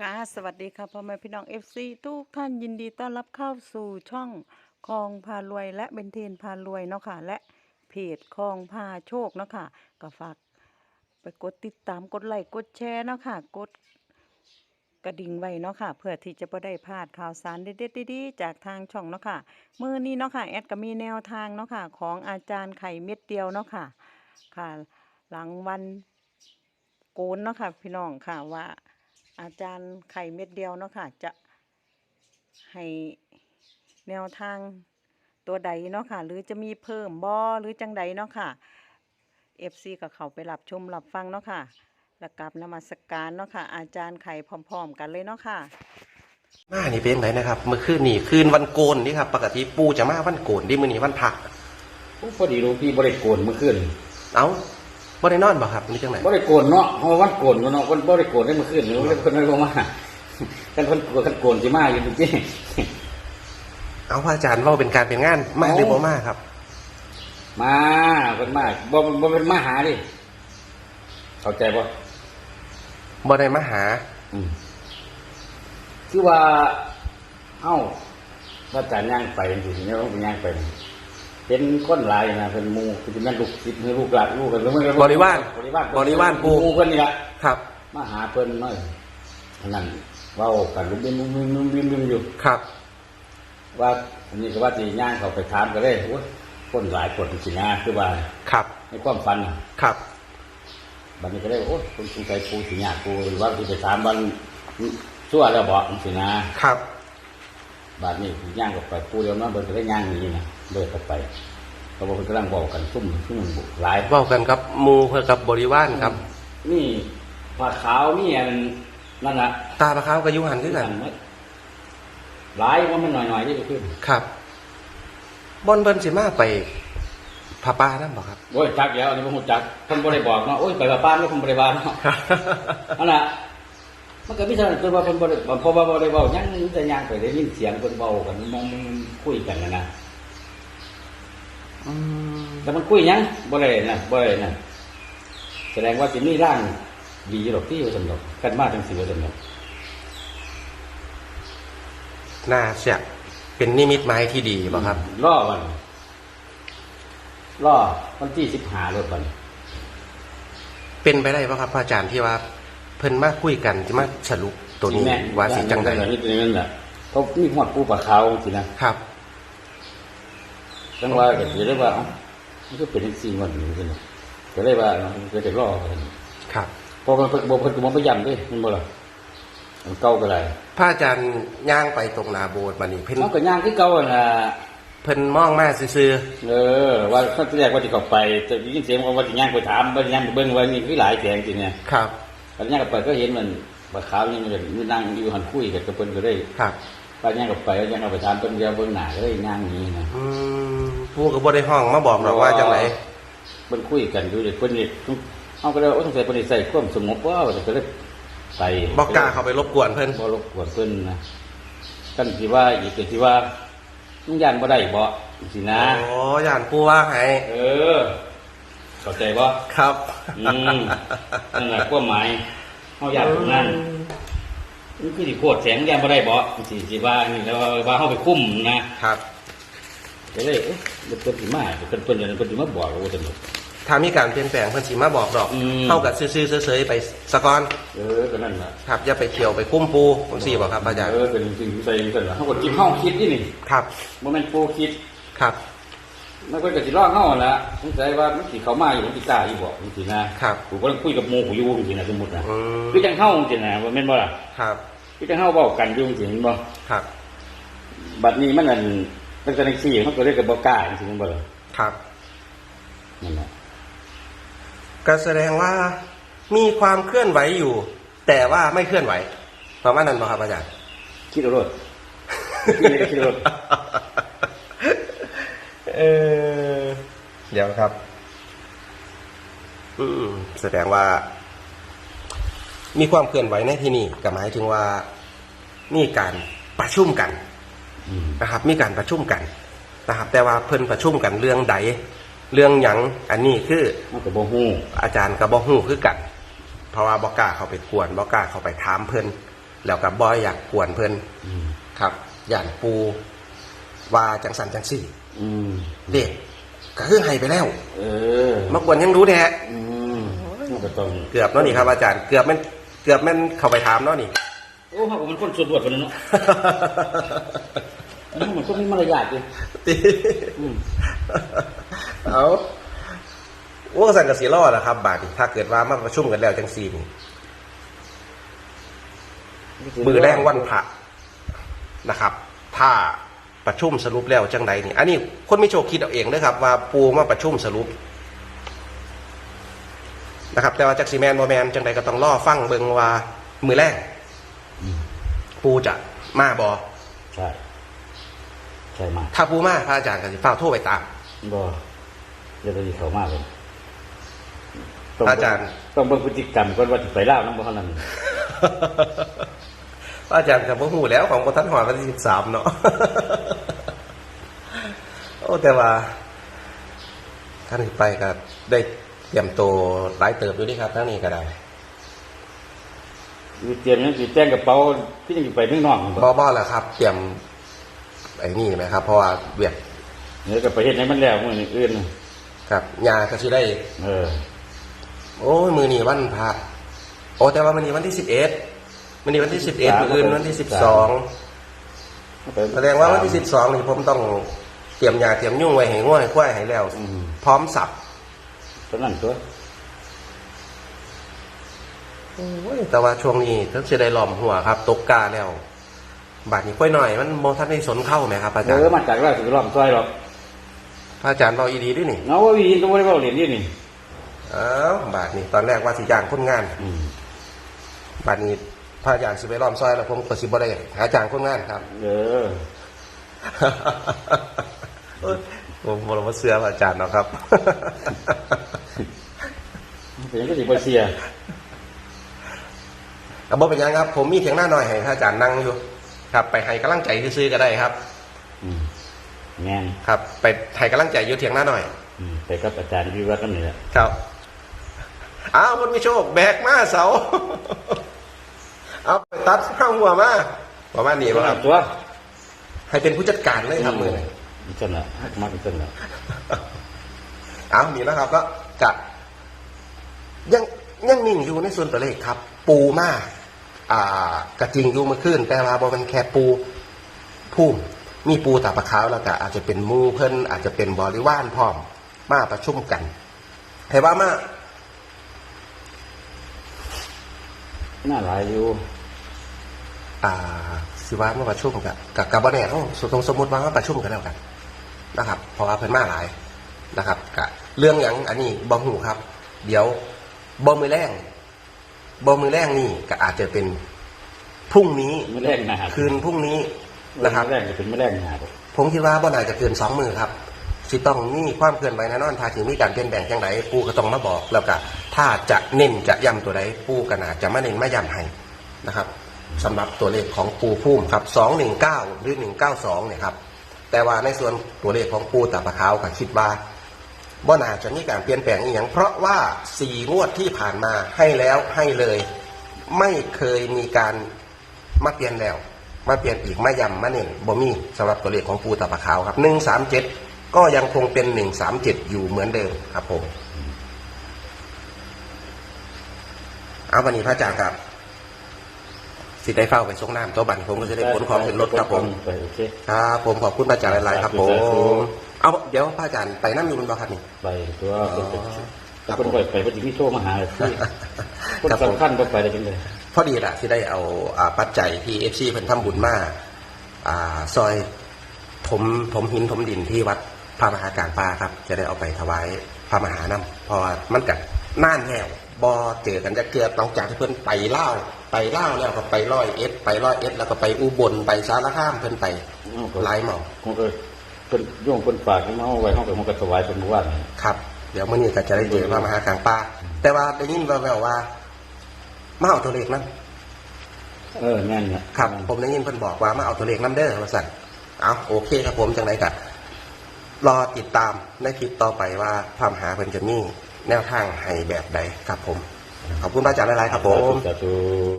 ค่ะสวัสดีค่ะพ่อแม่พี่น้อง FC ทุกท่านยินดีต้อนรับเข้าสู่ช่องคลองพารวยและเบนเทนพารวยเนาะค่ะและเพจคลองพาโชคเนาะค่ะก็ฝากไปกดติดตามกดไลค์กดแชร์เนาะค่ะกดกระดิ่งไว้เนาะค่ะเพื่อที่จะไม่ได้พลาดข่าวสารเด็ดๆดีๆจากทางช่องเนาะค่ะมือนี้เนาะค่ะแอดก็มีแนวทางเนาะค่ะของอาจารย์ไข่เม็ดเดียวเนาะค่ะค่ะ หลังวันโกนเนาะค่ะพี่น้องค่ะว่า อาจารย์ไข่เม็ดเดียวเนาะค่ะ จะให้แนวทางตัวใดเนาะค่ะ หรือจะมีเพิ่มบอหรือจังใดเนาะค่ะ FC กับเขาไปรับชมรับฟังเนาะค่ะแล้วกลับนมัสการเนาะค่ะ อาจารย์ไข่พร้อม ๆ กันเลยเนาะค่ะ มานี่เป็นไหนนะครับเมื่อคืนนี่คืนวันโกนนี่ครับ ปกติปูจะมาวันโกนที่มื้อนี้วันพระพอดีหลวงพี่บริโกนเมื่อคืนเอ้า บ่ได้นอนบ่ครับนี่จังไหนบริโกนเนาะเพราะว่าวันโกนเนาะวันบริโกนได้เมื่อคืนหรือว่าคนไม่รู้มากันคนกลัวกันโกนสิมาอยู่จริงเอาพระอาจารย์เว่าเป็นการเป็นงานมาหรือบ่มาครับๆมาเป็นมาบ่บ่เป็นมาหาดิเข้าใจบ่บ่ได้มาหา อืมคือว่า เอ้าพระอาจารย์ย่างไปจริงๆเนี่ยต้องไปย่างไป เป็นคนหลายนะเป็นหมูคือจะแม่นลูกศิษย์หรือลูกหลานลูกกันหรือไม่บริวารบริวารบริวารปูหมูเพิ่นนี่ละครับ มาหาเพิ่นมาอันนั้นเว้ากันลุมบิมลุมบิมลุมบิมลุมอยู่ ครับ ว่าอันนี้ก็ว่าจีย่างเขาไปถามก็เลยโอ้ยคนหลายคนสิงาคือว่าครับ ในความฝันน่ะครับ บัดนี้ก็เลยโอ้ยคนสงสัยปูสิงาปูหรือว่าที่ไปถามวันชั่วแล้วบอกสินะครับบัดนี้ย่างก็ไปปูเดียวนั้นเบิดก็ได้ย่างหนี้นะ เดินเข้าไปเขาบอกเพิ่นกำลังบอกกันซุ่มซุ่มบุกหลาย เว้ากันกับหมู่เพื่อกับบริวารครับ นี่ผ้าขาวนี่อันนั่นน่ะตาพระขาวกับยุหันคือกันหลายว่ามันหน่อยๆที่จะขึ้นครับบอนเบิ่นสิมาไปพระป่านั่นบ่ครับ โอ้ยจักแล้วอันนี้ผมจักคนบริบอกเนาะโอ้ยไปกับบ้านไม่คนบริบาลเนาะอันน่ะมันก็มีเท่านั้นคือว่าคนบริเพราะว่าบริบอกยังจะย่างไปได้ยินเสียงคนเบากันมองมันคุยกันนะนะ อืมแต่มันคุยยังบรินะบรินะแสดงว่าสิมีร่างดีหรอกที่ว่าสำหรับกันมาทั้งสี่ว่าสำหรับน่าเสียเป็นนิมิตหมายที่ดีบ่ครับล่อวันล่อวันที่สิบห้ารถวันเป็นไปได้ป่ะครับพระอาจารย์ที่ว่า เพิ่นมาคุยกันจะมาสรุปตัวนี้แม่ว่าสิจังไดนี่เป็นนั่นแหละเขามีหอดปูปลาขาวสินะครับ จังว่าก็จะได้ว่าเอ้ามันก็เป็นสิ่งวันนี้สินะก็ได้ว่าเนาะก็จะล่อกันครับพอมันเพิ่นบ่เพิ่นก็บ่ไปย้ำเด้มันบ่ล่ะมันเก่าก็ได้พระอาจารย์ย่างไปตรงหนาโบสถ์มานี่เพิ่นมันก็ย่างคือเก่าน่ะเพิ่นมองมาซื่อเออ ว่าขั้นแรกว่าสิเข้าไปแต่ได้ยินเสียงว่าสิย่างไปถามว่าสิย่างไปเบิ่งว่านี่คือหลายแสงจริงเนี่ยๆครับตอนย่างก็ไปก็เห็นมันปลาขาวนี่มันอยู่นั่งอยู่หันคุยกันกับเพิ่นก็ได้ครับว่าย่างก็ไปว่าย่างเอาไปถามเพิ่นเดียวเบิ่งหน้าก็ได้ย่างหนี้นะอืม ผู้ก็บ่ได้ห้องมาบอกหรอกว่าจังไดเพิ่นคุยกันอยู่เด็กเพิ่นนี่เอาก็เลยว่าโอ้สงสัยเพิ่นนี่ใส่ความสงบว่าว่าก็เลยไปบ่กล้าเข้าไปรบกวนเพิ่นบ่รบกวนเพิ่นนะกันสิว่าอีกก็สิว่ามึงย่านบ่ได้บ่สินะโอ้ย่านผู้ว่าให้เออเข้าใจบ่ครับอืมนั่นแหละความหมายเฮาย่านตรงนั้นมันคือสิโคตรแสงย่านบ่ได้บ่สิสิว่านี่แล้วว่าเฮาไปคุ้มนะครับ ก็เลยเอ๊ะเดี๋ยวเพิ่นสิมาเดี๋ยวเพิ่นเพิ่นเดี๋ยวเพิ่นสิมาบอกว่าซั่นเนาะถ้ามีการเปลี่ยนแปลงเพิ่นสิมาบอกดอก อืม เท่ากับซื่อๆเฉยๆไปสะก่อนเออก็นั่นล่ะครับอย่าไปเขี่ยวไปคุ้มปูผมสิบอกครับอาจารย์เออเป็นสิ่งที่ใส่กันละเขาก็จิ้มห้องคิดนี่นี่ครับโมเมนต์โปรคิดครับมันก็จะสิร้องเข้าละสงสัยว่ามันสิเขามาอยู่มันสิกล้าอยู่บอกจริงๆนะครับ กูก็คุยกับโมกูอยู่จริงๆนะสมมตินะอืม คือจังเข้าจริงๆนะว่าแม่นบ่ล่ะครับคือจังเข้าเว้ากันอยู่จริงๆบ่ ครับ บัดนี้มันนั่ นเป็นจังซี่มันก็เรียกกับบ่กล้าจริงๆบ่ล่ะครับนั่นแหละก็แสดงว่ามีความเคลื่อนไหวอยู่ แต่ว่าไม่เคลื่อนไหวประมาณนั้นป่ะครับอาจารย์คิดเอาโลดคิดเลยคิดเอาโลดเออเดี๋ยวครับ อืมแสดงว่า มีความเคลื่อนไหวในที่นี่ก็หมายถึงว่ามีการประชุมกันอืม นะครับ มีการประชุมกันนะครับ แต่ว่าเพิ่นประชุมกันเรื่องใด เรื่องหยังอันนี้คือมันก็บ่ฮู้อาจารย์ก็บอกฮู้คือกัน เพราะว่าบอกล้าเข้าไปกวนบอกล้าเข้าไปถามเพิ่นแล้วกับบอยอยากกวนเพิ่นอืมครับย่านปูว่าจังสันจังสี่อืมเด็กก็คือให้ไปแล้วเออมากวนยังรู้แท้อืมมันก็ต้องเกือบเนาะนี่ครับอาจารย์เกือบแมันเกือบแมันเข้าไปถามเนาะนี่ โอ้เขาก็มันคนสุดบวดไปแล้วเนาะ มันเหมือนคนมีมารยาทเลยอืมเอาโอ้สังกะสีรอดนะครับ บาดนี้ถ้าเกิดว่ามาประชุมกันแล้วจังสี่นี่มือแรงวันพระนะครับ ถ้าประชุมสรุปแล้วจังใดนี่ อันนี้คนไม่โชคคิดเอาเองนะครับ ว่าปูมาประชุมสรุปนะครับ แต่ว่าจักซีแมนโมแมนจังใดก็ต้องล่อฟังเบิงว่ามือแรก ปูจะมาบอใช่ใช่มากถ้าปูมาพระอาจารย์ก็จะเฝ้าโทรไปตามบ่เดี๋ยวจะดีเขามากเลยอาจารย์ต้องเบิ่งพฤติกรรมก่อนว่าสิไปเล่าวน้ำบ่เท่านั้นพระอาจารย์กับพวกหูแล้วของพระท่านหอยวันที่สิบสามเนาะโอ้แต่ว่าท่านไปก็ได้เตรียมตัวหลายเติบอยู่นี่ครับทั้งนี้ก็ได้ อยู่เตรียมยังสิแต่งกระเป๋าที่ยังสิไปเมืองนอกนี่บบ่อบอแล้วครับเตรียมไอ้นี่ไหมครับ เพราะว่าเวียดเดี๋ยวก็ไปเฮ็ดให้มันแล้วมื้อนี้อื่นน่ะครับยาก็สิได้ เออ โอ้ยมือนี้วันพระโอ้แต่ว่ามันนี้วันที่สิบเอ็ดมันนี้วันที่สิบเอ็ดมืออื่นวันที่สิบสองแสดงว่าวันที่สิบสองนี่ผมต้องเตรียมยาเตรียมยุ่งไว้ให้ง่วยควายให้แล้วอืมพร้อมสับเท่านั้นตัว โอ้ยแต่ว่าช่วงนี้ทั้งเสียได้หลอมหัวครับ ตกกาแล้ว บาดนี้ค่อยหน่อย มันโมทันได้สนเข้าไหมครับอาจารเอย์อมาจากราชบุรีซอยหรอกพระอาจารย์เราอีดีด้วยนี่เงาว่าวีนก็บ่ได้เว้าเรียนนี่นี่อ้าวบาดนี้ตอนแรกว่าสิย่างคนงานอืมบาดนี้พระอาจารย์สิไปล้อมซอยแล้วผมก็สิบ่ได้หาจ้างคนงานครับ เออเอ้ยผมบรมเสือพระอาจารย์เนาะครับเป็นก็สิบ่เสีย ก็บ่เป็นหยังครับ ผมมีเถียงหน้าหน่อยให้พระอาจารย์นั่งอยู่ ครับ ไปให้กำลังใจซื้อๆก็ได้ครับอืมแม่นครับ ไปให้กำลังใจอยู่เถียงหน้าหน่อยอืมไปกับอาจารย์วิวัฒน์นั่นนี่แหละครับอ้าวมันมีโชค แบกมาเสาเอาไปตัดข้างหัวมาประมาณนี้ป่ะครับตัวให้เป็นผู้จัดการเลยครับมือนี้นี่จังละมาเป็นจังละเอานี่นะครับ ก็จะยังยังนิ่งอยู่ในส่วนตัวเลขครับ ปูมา อ่ากระจิงอยู่เมื่อคืนแต่ว่าบอมันแค่ปูพุ่มมีปูตาปะขาวแล้วก็อาจจะเป็นหมูเพิ่นอาจจะเป็นบริวารพร้อม มาประชุมกันแต่ว่ามาน่าหลายอยู่อ่าสิว่ามาประชุมกับกับกับบแน่เขาสมสมมติว่ามาประชุมกันแล้วกันนะครับ เพราะว่าเพิ่นมาหลายนะครับกะเรื่องอย่างอันนี้บอหูครับ เดี๋ยวบอมือแรง บอมือแรงนี่ก็อาจจะเป็นพรุ่งนี้ไม่แรงหนาคืนพรุ่งนี้นะครับไม่แรงจะเป็นไม่แรงหนาดอกผมคิดว่าบ่น่าจะเกินสองมือครับสิต้องมีความเคลื่อนไหวแน่นอนถ้าถึงมีการเปลี่ยนแปลงจังไดปูก็ต้องมาบอกแล้วก็ถ้าจะเน้นจะย้ำตัวใดปูก็น่าจะมาเน้นมาย้ำให้นะครับสำหรับตัวเลขของปูพุ่มครับสองหนึ่งเก้าหรือหนึ่งเก้าสองเนี่ยครับแต่ว่าในส่วนตัวเลขของปูตาปะขาวก็คิดว่า บ่น่าจะมีการเปลี่ยนแปลงอีกอย่างเพราะว่าสี่งวดที่ผ่านมาให้แล้วให้เลย ไม่เคยมีการมาเปลี่ยนแล้ว มาเปลี่ยนอีกมาย้ำมาเน้นบ่มีสำหรับตัวเลขของปูตาปะขาวครับหนึ่งสามเจ็ดก็ยังคงเป็นหนึ่งสามเจ็ดอยู่เหมือนเดิมครับผมเอาวันนี้พระอาจารย์ครับ สิได้เฝ้าไปส่งน้ำตัวบันผมก็จะได้ขนของขึ้นรถครับผม ไปโอเค ครับผมขอบคุณพระอาจารย์หลาย ๆ ครับผม เอาเดี๋ยวพระอาจารย์ไปนั่งอยู่บนบ่อครับนี่ ไปตัวอ๋อเป็นครัถ้าบคนไปไปพอดีมีโทรมาหาที่คนครับผมสำคัญก็ไปได้จังเลยพอดีแหละที่ได้เอาอ่าปัจจัยที่เอฟซีเพิ่นทำบุญมาอ่าซอยถมถมหินถมดินที่วัดพระมหาการปาครับ จะได้เอาไปถวายพระมหานำเพราะว่ามันกัน่านแล้วบอเจอกันจะเกือบหลังจากที่เพิ่นไปเล่าวไปเล่าวแล้วก็ไปร้อยเอ็ดไปร้อยเอ็ดแล้วก็ไปอุบลไปสารคามเพิ่นไปหลายหมอง มันก็เป็นโย่งเป็นฝากที่มาเอาไว้ห้องกับมันก็ถวายเป็นวันครับ เดี๋ยวมื่อนี้ก็จะได้เจอพระมหากลางป่าแต่ว่าได้ยินแววๆว่ามาเอาตัวเลขนะเออแม่นเนี่ยครับ ผมได้ยินเพิ่นบอกว่ามาเอาตัวเลขน้ำเด้อมาสั่นเอาโอเคครับผมจังไรกัรอติดตามในคลิปต่อไปว่าพระมหาเพิ่นจะมีแนวทางให้แบบใดครับผมขอบคุณพระอาจารย์หลายๆครับผมสาธุ